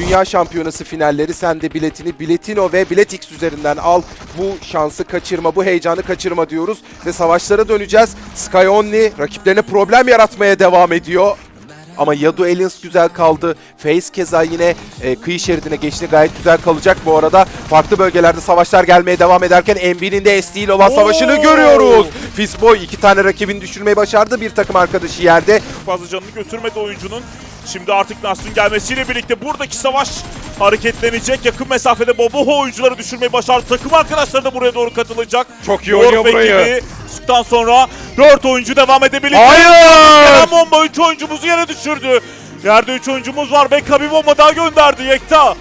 Dünya Şampiyonası finalleri sen de biletini Biletino ve Biletix üzerinden al. Bu şansı kaçırma, bu heyecanı kaçırma diyoruz ve savaşlara döneceğiz. Sky Only rakiplerine problem yaratmaya devam ediyor. Ama Yadu Aliens güzel kaldı. Face keza yine e, kıyı şeridine geçti. Gayet güzel kalacak bu arada. Farklı bölgelerde savaşlar gelmeye devam ederken MB'nin de SD ile olan savaşını Oo! görüyoruz. Fizboy iki tane rakibini düşürmeyi başardı. Bir takım arkadaşı yerde. fazla canını götürmedi oyuncunun. Şimdi artık Nasr'ın gelmesiyle birlikte buradaki savaş hareketlenecek. Yakın mesafede Boboho oyuncuları düşürmeyi başardı. Takım arkadaşları da buraya doğru katılacak. Çok iyi oynuyor burayı. Sıktan sonra 4 oyuncu devam edebilecek. Hayır! Gelen bomba 3 oyuncumuzu yere düşürdü. Yerde 3 oyuncumuz var. Beka bir bomba daha gönderdi Yekta.